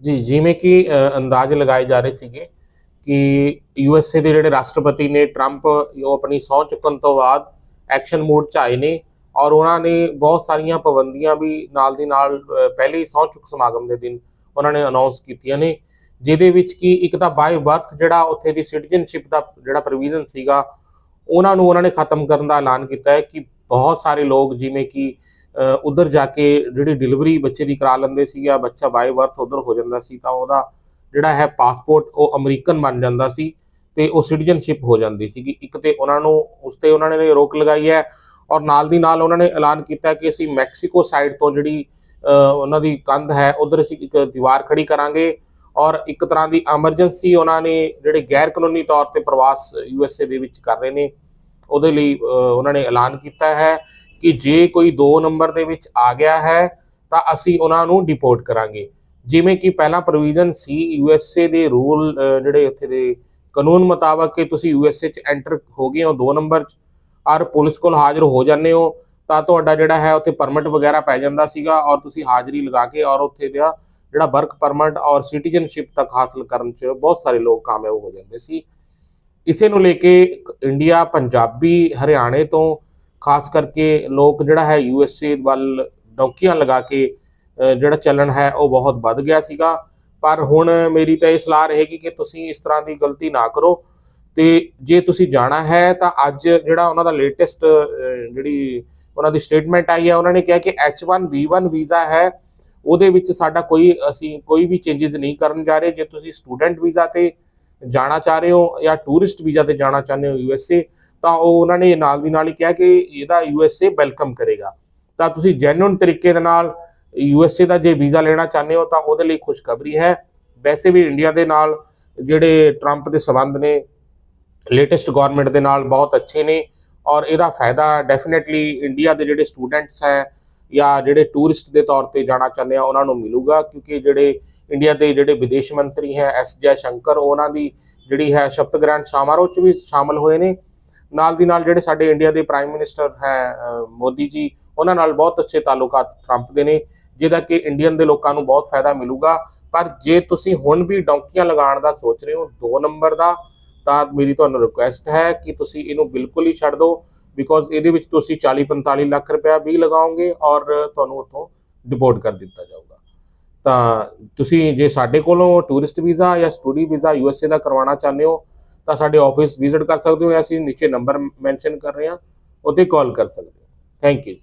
ਜੀ, ਜਿਵੇਂ ਕਿ ਅੰਦਾਜ਼ ਲਗਾਏ ਜਾ ਰਹੇ ਸੀਗੇ ਕਿ ਯੂਐਸਏ ਦੇ ਜਿਹੜੇ ਰਾਸ਼ਟਰਪਤੀ ਨੇ ਟਰੰਪ, ਉਹ ਆਪਣੀ ਸਹੁੰ ਚੁੱਕਣ ਤੋਂ ਬਾਅਦ ਐਕਸ਼ਨ ਮੋਡ 'ਚ ਆਏ ਨੇ ਔਰ ਉਹਨਾਂ ਨੇ ਬਹੁਤ ਸਾਰੀਆਂ ਪਾਬੰਦੀਆਂ ਵੀ ਨਾਲ ਦੀ ਨਾਲ ਪਹਿਲੇ ਹੀ ਸਹੁੰ ਚੁੱਕ ਸਮਾਗਮ ਦੇ ਦਿਨ ਉਹਨਾਂ ਨੇ ਅਨਾਉਂਸ ਕੀਤੀਆਂ ਨੇ, ਜਿਹਦੇ ਵਿੱਚ ਕਿ ਇੱਕ ਤਾਂ ਬਾਈ ਬਰਥ ਜਿਹੜਾ ਉੱਥੇ ਦੀ ਸਿਟੀਜ਼ਨਸ਼ਿਪ ਦਾ ਜਿਹੜਾ ਪ੍ਰੋਵੀਜ਼ਨ ਸੀਗਾ, ਉਹਨਾਂ ਨੂੰ ਉਹਨਾਂ ਨੇ ਖਤਮ ਕਰਨ ਦਾ ਐਲਾਨ ਕੀਤਾ ਹੈ ਕਿ ਬਹੁਤ ਸਾਰੇ ਲੋਕ ਜਿਵੇਂ ਕਿ ਉੱਧਰ ਜਾ ਕੇ ਜਿਹੜੀ ਡਿਲੀਵਰੀ ਬੱਚੇ ਦੀ ਕਰਾ ਲੈਂਦੇ ਸੀ ਜਾਂ ਬੱਚਾ ਬਾਈ ਬਰਥ ਉੱਧਰ ਹੋ ਜਾਂਦਾ ਸੀ ਤਾਂ ਉਹਦਾ ਜਿਹੜਾ ਹੈ ਪਾਸਪੋਰਟ ਉਹ ਅਮਰੀਕਨ ਬਣ ਜਾਂਦਾ ਸੀ ਤੇ ਉਹ ਸਿਟੀਜ਼ਨਸ਼ਿਪ ਹੋ ਜਾਂਦੀ ਸੀਗੀ। ਇੱਕ ਤੇ ਉਹਨਾਂ ਨੂੰ ਉਸ ਤੇ ਉਹਨਾਂ ਨੇ ਰੋਕ ਲਗਾਈ ਹੈ ਔਰ ਨਾਲ ਦੀ ਨਾਲ ਉਹਨਾਂ ਨੇ ਐਲਾਨ ਕੀਤਾ ਕਿ ਅਸੀਂ ਮੈਕਸੀਕੋ ਸਾਈਡ ਤੋਂ ਜਿਹੜੀ ਅ, ਉਹਨਾਂ ਦੀ ਕੰਧ ਹੈ ਉਧਰ ਅਸੀਂ ਇੱਕ ਦੀਵਾਰ ਖੜੀ ਕਰਾਂਗੇ ਔਰ ਇੱਕ ਤਰ੍ਹਾਂ ਦੀ ਐਮਰਜੈਂਸੀ ਉਹਨਾਂ ਨੇ ਜਿਹੜੇ ਗੈਰ ਕਾਨੂੰਨੀ ਤੌਰ ਤੇ ਪ੍ਰਵਾਸ ਯੂਐਸਏ ਦੇ ਵਿੱਚ ਕਰ ਰਹੇ ਨੇ ਉਹਦੇ ਲਈ ਅ, ਉਹਨਾਂ ਨੇ ਐਲਾਨ ਕੀਤਾ ਹੈ ਕਿ ਜੇ ਕੋਈ 2 ਨੰਬਰ ਦੇ ਵਿੱਚ ਆ ਗਿਆ ਹੈ, ਤਾਂ ਅਸੀਂ ਉਹਨਾਂ ਨੂੰ ਡਿਪੋਰਟ ਕਰਾਂਗੇ। ਜਿਵੇਂ ਕਿ ਪਹਿਲਾਂ ਪ੍ਰੋਵੀਜ਼ਨ ਸੀ ਯੂਐਸਏ ਦੇ ਰੂਲ ਜਿਹੜੇ ਉੱਥੇ ਦੇ ਕਾਨੂੰਨ ਮੁਤਾਬਕ ਕਿ ਤੁਸੀਂ ਯੂਐਸਏ ਚ ਐਂਟਰ ਹੋ ਗਏ ਹੋ 2 ਨੰਬਰ ਚ, ਔਰ ਪੁਲਿਸ ਕੋਲ ਹਾਜ਼ਰ ਹੋ ਜਾਂਦੇ ਹੋ, ਤਾਂ ਤੁਹਾਡਾ ਜਿਹੜਾ ਹੈ ਉੱਥੇ ਪਰਮਿਟ ਵਗੈਰਾ ਪੈ ਜਾਂਦਾ ਸੀਗਾ, ਔਰ ਤੁਸੀਂ ਹਾਜ਼ਰੀ ਲਗਾ ਕੇ ਔਰ ਉੱਥੇ ਦਾ ਜਿਹੜਾ ਵਰਕ ਪਰਮਿਟ ਔਰ ਸਿਟੀਜ਼ਨਸ਼ਿਪ ਤੱਕ ਹਾਸਲ ਕਰਨ ਚ ਬਹੁਤ ਸਾਰੇ ਲੋਕ ਕਾਮਯਾਬ ਹੋ ਜਾਂਦੇ ਸੀ। ਇਸੇ ਨੂੰ ਲੈ ਕੇ ਇੰਡੀਆ ਪੰਜਾਬੀ, ਹਰਿਆਣੇ ਤੋਂ ਖਾਸ ਕਰਕੇ ਲੋਕ ਜਿਹੜਾ ਹੈ ਯੂਐਸਏ ਵੱਲ ਡੌਂਕੀਆਂ ਲਗਾ ਕੇ ਜਿਹੜਾ ਚੱਲਣ ਹੈ ਉਹ ਬਹੁਤ ਵੱਧ ਗਿਆ ਸੀਗਾ। ਪਰ ਹੁਣ ਮੇਰੀ ਤਾਂ ਇਹ ਸਲਾਹ ਰਹੇਗੀ ਕਿ ਤੁਸੀਂ ਇਸ ਤਰ੍ਹਾਂ ਦੀ ਗਲਤੀ ਨਾ ਕਰੋ ਤੇ ਜੇ ਤੁਸੀਂ ਜਾਣਾ ਹੈ ਤਾਂ ਅੱਜ ਜਿਹੜਾ ਉਹਨਾਂ ਦਾ ਲੇਟੈਸਟ ਜਿਹੜੀ ਉਹਨਾਂ ਦੀ ਸਟੇਟਮੈਂਟ ਆਈ ਹੈ, ਉਹਨਾਂ ਨੇ ਕਿਹਾ ਕਿ H1B1 ਵੀਜ਼ਾ ਹੈ, ਉਹਦੇ ਵਿੱਚ ਸਾਡਾ ਕੋਈ ਅਸੀਂ ਕੋਈ ਵੀ ਚੇਂਜਸ ਨਹੀਂ ਕਰਨ ਜਾ ਰਹੇ। ਜੇ ਤੁਸੀਂ ਸਟੂਡੈਂਟ ਵੀਜ਼ਾ ਤੇ ਜਾਣਾ ਚਾਹ ਰਹੇ ਹੋ ਜਾਂ ਟੂਰਿਸਟ ਵੀਜ਼ਾ ਤੇ ਜਾਣਾ ਚਾਹੁੰਦੇ ਹੋ ਯੂਐਸਏ ਤਾਂ ਉਹ ਉਹਨਾਂ ਨੇ ਨਾਲ ਦੀ ਨਾਲ ਹੀ ਕਿਹਾ ਕਿ ਇਹਦਾ ਯੂਐਸਏ ਵੈਲਕਮ ਕਰੇਗਾ। ਤਾਂ ਤੁਸੀਂ ਜੈਨੂਨ ਤਰੀਕੇ ਦੇ ਨਾਲ ਯੂਐਸਏ ਦਾ ਜੇ ਵੀਜ਼ਾ ਲੈਣਾ ਚਾਹੁੰਦੇ ਹੋ ਤਾਂ ਉਹਦੇ ਲਈ ਖੁਸ਼ਖਬਰੀ ਹੈ। ਵੈਸੇ ਵੀ ਇੰਡੀਆ ਦੇ ਨਾਲ ਜਿਹੜੇ ਟਰੰਪ ਦੇ ਸਬੰਧ ਨੇ ਲੇਟੈਸਟ ਗਵਰਨਮੈਂਟ ਦੇ ਨਾਲ ਬਹੁਤ ਅੱਛੇ ਨੇ ਔਰ ਇਹਦਾ ਫਾਇਦਾ ਡੈਫੀਨਿਟਲੀ ਇੰਡੀਆ ਦੇ ਜਿਹੜੇ ਸਟੂਡੈਂਟਸ ਹੈ ਜਾਂ ਜਿਹੜੇ ਟੂਰਿਸਟ ਦੇ ਤੌਰ ਤੇ ਜਾਣਾ ਚਾਹੁੰਦੇ ਆ, ਉਹਨਾਂ ਨੂੰ ਮਿਲੂਗਾ ਕਿਉਂਕਿ ਜਿਹੜੇ ਇੰਡੀਆ ਦੇ ਜਿਹੜੇ ਵਿਦੇਸ਼ ਮੰਤਰੀ ਹੈ ਐਸ ਜੈ ਸ਼ੰਕਰ ਉਹਨਾਂ ਦੀ ਜਿਹੜੀ ਹੈ ਸ਼ਪਥ ਗ੍ਰਹਿਣ ਸਮਾਰੋਹ ਚ ਵੀ ਸ਼ਾਮਲ ਹੋਏ ਨੇ। ਨਾਲ ਦੀ ਨਾਲ ਜਿਹੜੇ ਸਾਡੇ ਇੰਡੀਆ ਦੇ ਪ੍ਰਾਈਮ ਮਿਨਿਸਟਰ ਹੈ ਮੋਦੀ ਜੀ, ਉਹਨਾਂ ਨਾਲ ਬਹੁਤ ਅੱਛੇ ਤਾਲੁਕਾਤ ਟਰੰਪ ਦੇ ਨੇ, ਜਿਹਦਾ ਕਿ ਇੰਡੀਅਨ ਦੇ ਲੋਕਾਂ ਨੂੰ ਬਹੁਤ ਫਾਇਦਾ ਮਿਲੂਗਾ। ਪਰ ਜੇ ਤੁਸੀਂ ਹੁਣ ਵੀ ਡੌਂਕੀਆਂ ਲਗਾਉਣ ਦਾ ਸੋਚ ਰਹੇ ਹੋ, ਦੋ ਨੰਬਰ ਦਾ, ਤਾਂ ਮੇਰੀ ਤੁਹਾਨੂੰ ਰਿਕੁਐਸਟ ਹੈ ਕਿ ਤੁਸੀਂ ਇਹਨੂੰ ਬਿਲਕੁਲ ਹੀ ਛੱਡ ਦਿਓ ਬਿਕੋਜ਼ ਇਹਦੇ ਵਿੱਚ ਤੁਸੀਂ 40 45 ਲੱਖ ਰੁਪਇਆ ਵੀ ਲਗਾਓਗੇ ਔਰ ਤੁਹਾਨੂੰ ਉੱਥੋਂ ਡਿਪੋਰਟ ਕਰ ਦਿੱਤਾ ਜਾਊਗਾ। ਤਾਂ ਤੁਸੀਂ ਜੇ ਸਾਡੇ ਕੋਲੋਂ ਟੂਰਿਸਟ ਵੀਜ਼ਾ ਜਾਂ study visa U S A ਦਾ ਕਰਵਾਉਣਾ ਚਾਹੁੰਦੇ ਹੋ ਤਾਂ ਸਾਡੇ ਆਫਿਸ ਵਿਜ਼ਿਟ ਕਰ ਸਕਦੇ ਹੋ ਅਸੀਂ ਨੀਚੇ ਨੰਬਰ ਮੈਂਸ਼ਨ ਕਰ ਰਹੇ ਹਾਂ ਉੱਤੇ ਕਾਲ ਕਰ ਸਕਦੇ ਹੋ। Thank you